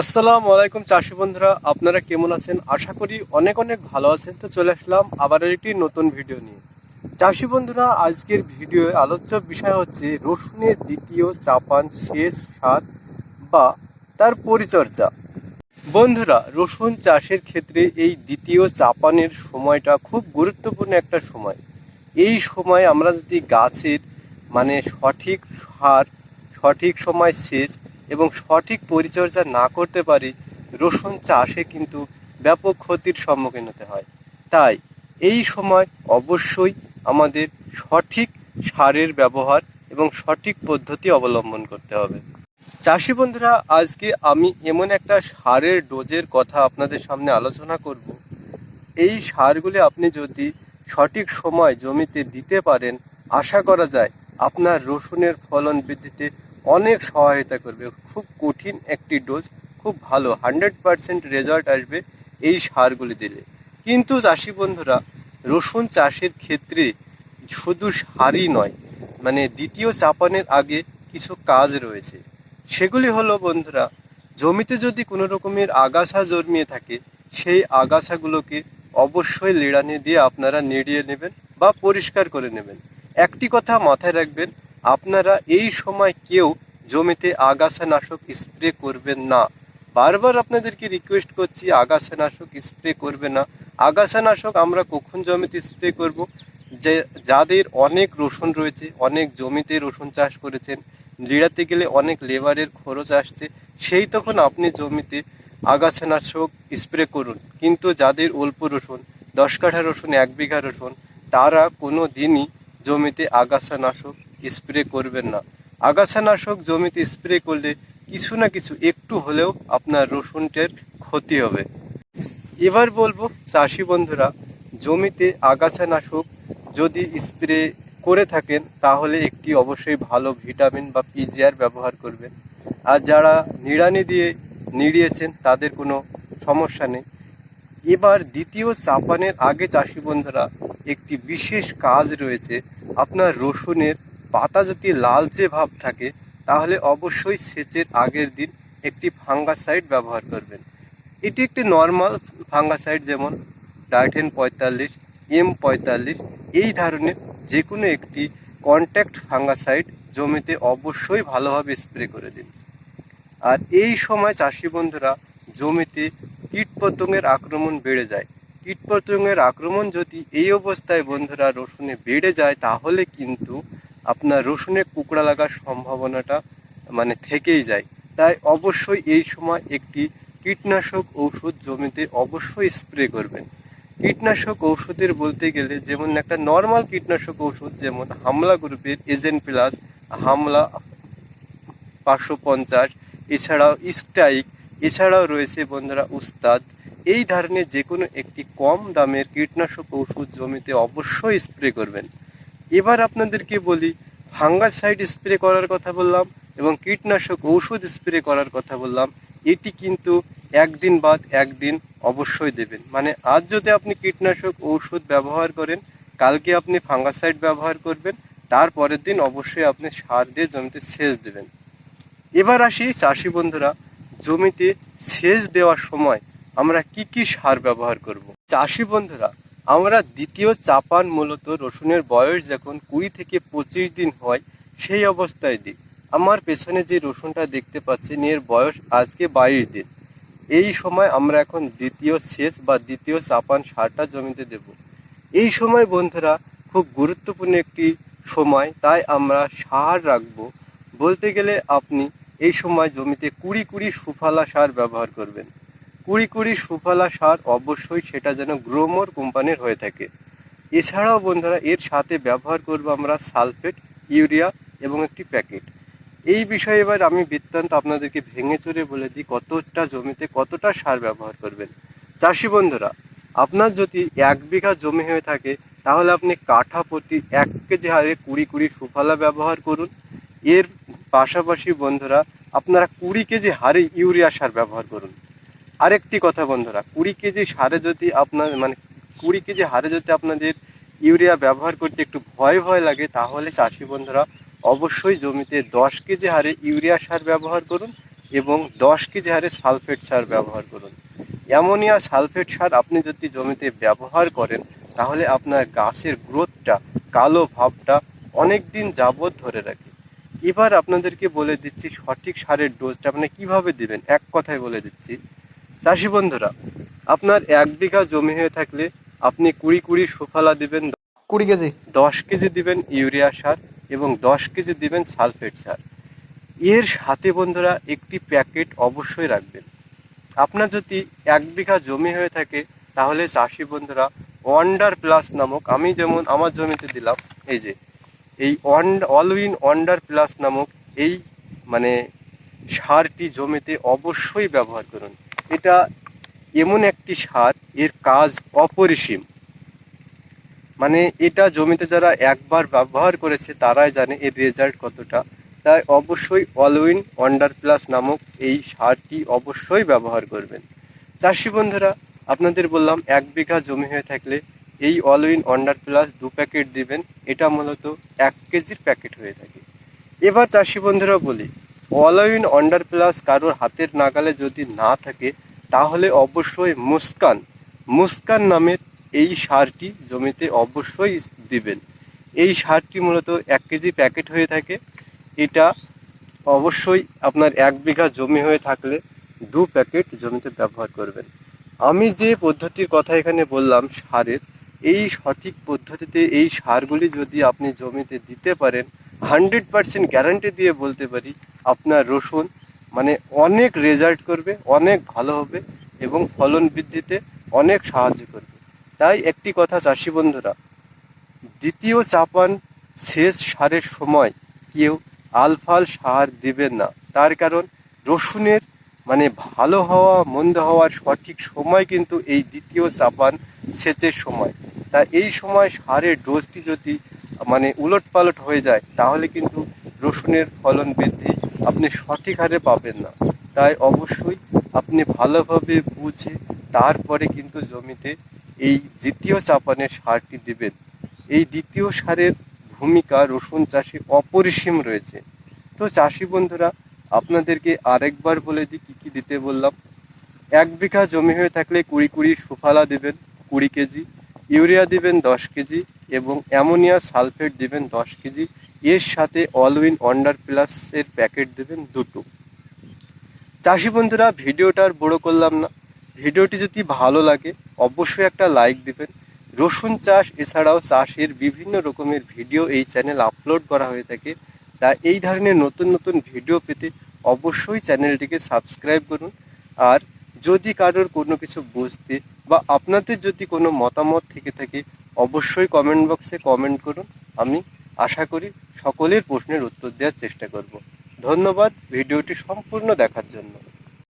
আসসালামু আলাইকুম চাষি বন্ধুরা, আপনারা কেমন আছেন? আশা করি অনেক অনেক ভালো আছেন। তো চলে আসলাম আবার একটি নতুন ভিডিও নিয়ে। চাষি বন্ধুরা, আজকের ভিডিওয়ে আলোচ্য বিষয় হচ্ছে রসুনের দ্বিতীয় চাপান শেষ সার বা তার পরিচর্যা। বন্ধুরা, রসুন চাষের ক্ষেত্রে এই দ্বিতীয় চাপানের সময়টা খুব গুরুত্বপূর্ণ একটা সময়। এই সময় আমরা যদি গাছের মানে সঠিক সার, সঠিক সময় সেচ এবং সঠিক পরিচর্যা না করতে পারি, রসুন চাষে কিন্তু ব্যাপক ক্ষতির সম্মুখীন হতে হয়। তাই এই সময় অবশ্যই আমাদের সঠিক সারের ব্যবহার এবং সঠিক পদ্ধতি অবলম্বন করতে হবে। চাষি বন্ধুরা, আজকে আমি এমন একটা সারের ডোজের কথা আপনাদের সামনে আলোচনা করব। এই সারগুলি আপনি যদি সঠিক সময় জমিতে দিতে পারেন, আশা করা যায় আপনার রসুনের ফলন বৃদ্ধিতে অনেক সহায়তা করবে। খুব কঠিন একটি ডোজ খুব ভালো। হান্ড্রেড পারসেন্ট রেজাল্ট আসবে এই সারগুলি দিলে। কিন্তু চাষি বন্ধুরা, রসুন চাষের ক্ষেত্রে শুধু সারই নয় মানে দ্বিতীয় চাপানের আগে কিছু কাজ রয়েছে। সেগুলি হলো বন্ধুরা, জমিতে যদি কোনো রকমের আগাছা জন্মিয়ে থাকে, সেই আগাছাগুলোকে অবশ্যই লেড়ানি দিয়ে আপনারা নেড়িয়ে নেবেন বা পরিষ্কার করে নেবেন। একটি কথা মাথায় রাখবেন আপনারা এই সময় কেউ জমিতে আগাছা নাশক স্প্রে করবেন না। বারবার আপনাদেরকে রিকোয়েস্ট করছি আগাছা নাশক স্প্রে করবে না। আগাছা নাশক আমরা কখন জমিতে স্প্রে করব? যে যাদের অনেক রসুন রয়েছে, অনেক জমিতে রসুন চাষ করেছেন লিড়াতে গেলে অনেক লেবারের খরচ আসছে, সেই তখন আপনি জমিতে আগাছানাশক স্প্রে করুন। কিন্তু যাদের অল্প রসুন, দশ কাঠা রসুন, এক বিঘা রসুন, তারা কোনো দিনই জমিতে আগাছানাশক স্প্রে করবেন না। আগাছানাশক জমিতে স্প্রে করলে কিছু না কিছু একটু হলেও আপনার রসুনটের ক্ষতি হবে। এবার বলব, চাষি বন্ধুরা, জমিতে আগাছানাশক যদি স্প্রে করে থাকেন, তাহলে একটি অবশ্যই ভালো ভিটামিন বা পিজিআর ব্যবহার করবেন। আর যারা নিড়ানি দিয়ে নিড়িয়েছেন, তাদের কোনো সমস্যা নেই। এবার দ্বিতীয় চাপানের আগে, চাষি বন্ধুরা, একটি বিশেষ কাজ রয়েছে। আপনার রসুনের পাতা যদি লালচে ভাব থাকে, তাহলে অবশ্যই সেচের আগের দিন একটি ফাঙ্গাসাইড ব্যবহার করবেন। এটি একটি নর্মাল ফাঙ্গাসাইড যেমন ডাইটেন পঁয়তাল্লিশ, এম পঁয়তাল্লিশ, এই ধরনের যে কোনো একটি কন্ট্যাক্ট ফাঙ্গাসাইড জমিতে অবশ্যই ভালোভাবে স্প্রে করে দিন। আর এই সময় চাষি বন্ধুরা, জমিতে কীটপতঙ্গের আক্রমণ বেড়ে যায়। কীটপতঙ্গের আক্রমণ যদি এই অবস্থায় বন্ধুরা রসুনে বেড়ে যায়, তাহলে কিন্তু আপনার রসুনে কুকড়া লাগার সম্ভাবনাটা মানে থেকেই যায়। তাই অবশ্যই এই সময় একটি কীটনাশক ঔষধ জমিতে অবশ্যই স্প্রে করবেন। কীটনাশক ঔষধের বলতে গেলে যেমন একটা নর্মাল কীটনাশক ঔষধ যেমন হামলা গ্রুপের এজেন্ট প্লাস হামলা পাঁচশো পঞ্চাশ, এছাড়াও স্ট্রাইক, এছাড়াও রয়েছে বন্ধুরা উস্তাদ। এই ধরনের যে কোনো একটি কম দামের কীটনাশক ওষুধ জমিতে অবশ্যই স্প্রে করবেন। এবার আপনাদেরকে বলি, ফাঙ্গাসাইড স্প্রে করার কথা বললাম এবং কীটনাশক ঔষধ স্প্রে করার কথা বললাম, এটি কিন্তু একদিন বাদ একদিন অবশ্যই দেবেন মানে আজ যদি আপনি কীটনাশক ঔষধ ব্যবহার করেন, কালকে আপনি ফাঙ্গাসাইড ব্যবহার করবেন তারপরের দিন অবশ্যই আপনি সার দিয়ে জমিতে সেচ দেবেন এবার আসি চাষি বন্ধুরা, জমিতে সেচ দেওয়ার সময় আমরা কি কি সার ব্যবহার করব। চাষি বন্ধুরা আমরা দ্বিতীয় চাপান মূলত রসুনের বয়স যখন কুড়ি থেকে পঁচিশ দিন হয়, সেই অবস্থায় দিই। আমার পেছনে যে রসুনটা দেখতে পাচ্ছেন, এর বয়স আজকে বাইশ দিন। এই সময় আমরা এখন দ্বিতীয় সেচ বা দ্বিতীয় চাপান সারটা জমিতে দেব। এই সময় বন্ধুরা, খুব গুরুত্বপূর্ণ একটি সময়, তাই আমরা সার রাখব। বলতে গেলে আপনি এই সময় জমিতে কুড়ি কুড়ি সুফলা সার ব্যবহার করবেন। কুড়ি কুড়ি সুফলা সার অবশ্যই সেটা যেন গ্রোমোর কোম্পানির হয়ে থাকে। এছাড়াও বন্ধুরা, এর সাথে ব্যবহার করব আমরা সালফেট, ইউরিয়া এবং একটি প্যাকেট। এই বিষয়ে এবার আমি বৃত্তান্ত আপনাদেরকে ভেঙে চড়ে বলে দিই, কতটা জমিতে কতটা সার ব্যবহার করবেন। চাষি বন্ধুরা, আপনার যদি এক বিঘা জমি হয়ে থাকে, তাহলে আপনি কাঠা প্রতি এক কেজি হারে কুড়ি কুড়ি সুফলা ব্যবহার করুন। এর পাশাপাশি বন্ধুরা, আপনারা কুড়ি কেজি হারে ইউরিয়া সার ব্যবহার করুন। আরেকটি কথা বন্ধুরা, কুড়ি কেজি সারে যদি আপনার মানে কুড়ি কেজি হারে যদি আপনাদের ইউরিয়া ব্যবহার করতে একটু ভয় ভয় লাগে, তাহলে চাষি বন্ধুরা অবশ্যই জমিতে দশ কেজি হারে ইউরিয়া সার ব্যবহার করুন এবং দশ কেজি হারে সালফেট সার ব্যবহার করুন। অ্যামোনিয়া সালফেট সার আপনি যদি জমিতে ব্যবহার করেন, তাহলে আপনার গাছের গ্রোথটা, কালো ভাবটা অনেক দিন যাবৎ ধরে রাখে। এবার আপনাদেরকে বলে দিচ্ছি, সঠিক সারের ডোজটা আপনি কীভাবে দিবেন? এক কথায় বলে দিচ্ছি চাষি বন্ধুরা আপনার এক বিঘা জমি হয়ে থাকলে আপনি কুড়ি কুড়ি সুফলা দিবেন কুড়ি কেজি? দশ কেজি দিবেন ইউরিয়া সার এবং দশ কেজি দিবেন সালফেট সার। এর সাথে বন্ধুরা একটি প্যাকেট অবশ্যই রাখবেন। আপনার যদি এক বিঘা জমি হয়ে থাকে তাহলে চাষি বন্ধুরা ওয়ান্ডার প্লাস নামক আমি যেমন আমার জমিতে দিলাম এই যে এই ওয়ান অলউইন ওয়ান্ডার প্লাস নামক এই মানে সারটি জমিতে অবশ্যই ব্যবহার করুন। এটা এমন একটি সার, এর কাজ অপরিসীম। মানে এটা জমিতে যারা একবার ব্যবহার করেছে, তারাই জানে এর রেজাল্ট কতটা। তাই অবশ্যই অলউইন ওয়ান্ডার প্লাস নামক এই সারটি অবশ্যই ব্যবহার করবেন। চাষি বন্ধুরা, আপনাদের বললাম এক বিঘা জমি হয়ে থাকলে এই অলউইন ওয়ান্ডার প্লাস দু প্যাকেট দিবেন, এটা মূলত এক কেজির প্যাকেট হয়ে থাকে। এবার চাষি বন্ধুরা বলি অলউইন ওয়ান্ডার প্লাস কারোর হাতের নাগালে যদি না থাকে, তাহলে অবশ্যই মুস্কান। মুস্কান নামের এই সারটি জমিতে অবশ্যই দিবেন। এই সারটি মূলত এক কেজি প্যাকেট হয়ে থাকে। এটা অবশ্যই আপনার এক বিঘা জমি হয়ে থাকলে দু প্যাকেট জমিতে ব্যবহার করবেন। আমি যে পদ্ধতির কথা এখানে বললাম, সারের, এই সঠিক পদ্ধতিতে এই সারগুলি যদি আপনি জমিতে দিতে পারেন হান্ড্রেড পার্সেন্ট গ্যারান্টি দিয়ে বলতে পারি আপনার রসুন মানে অনেক রেজাল্ট করবে, অনেক ভালো হবে এবং ফলন বৃদ্ধিতে অনেক সাহায্য করবে। তাই একটি কথা চাষি বন্ধুরা, দ্বিতীয় চাপান শেষ সারের সময় কেউ আলফাল সার দিবেন না। তার কারণ রসুনের মানে ভালো হওয়া, মন্দ হওয়ার সঠিক সময় কিন্তু এই দ্বিতীয় চাপান সেচের সময়। তা এই সময় সারের ডোজটি যদি মানে উলট পালট হয়ে যায়, তাহলে কিন্তু রসুনের ফলন বৃদ্ধি আপনি সঠিক হারে পাবেন না। তাই অবশ্যই আপনি ভালোভাবে বুঝে তারপরে কিন্তু জমিতে এই দ্বিতীয় চাপানের সারটি দিবেন। এই দ্বিতীয় সারের ভূমিকা রসুন চাষে অপরিসীম রয়েছে। তো চাষি বন্ধুরা, আপনাদেরকে আরেকবার বলে দিই কী কী দিতে বললাম। এক বিঘা জমি হয়ে থাকলে কুড়ি কুড়ি সুফালা দিবেন কুড়ি কেজি, ইউরিয়া দিবেন দশ কেজি এবং অ্যামোনিয়া সালফেট দেবেন দশ কেজি। এর সাথে অলউইন ওয়ান্ডার প্লাসের প্যাকেট দেবেন দুটো। চাষি বন্ধুরা, ভিডিওটা আর বড় করলাম না। ভিডিওটি যদি ভালো লাগে, অবশ্যই একটা লাইক দিবেন। রসুন চাষ এছাড়াও চাষের বিভিন্ন রকমের ভিডিও এই চ্যানেল আপলোড করা হয়ে থাকে। তা এই ধরনের নতুন নতুন ভিডিও পেতে অবশ্যই চ্যানেলটিকে সাবস্ক্রাইব করুন। আর যদি কারোর কোনো কিছু বুঝতে বা আপনাদের যদি কোনো মতামত থেকে থাকে অবশ্যই কমেন্ট বক্সে কমেন্ট করুন। আমি আশা করি সকলের প্রশ্নের উত্তর দেওয়ার চেষ্টা করব। ধন্যবাদ, ভিডিওটি সম্পূর্ণ দেখার জন্য।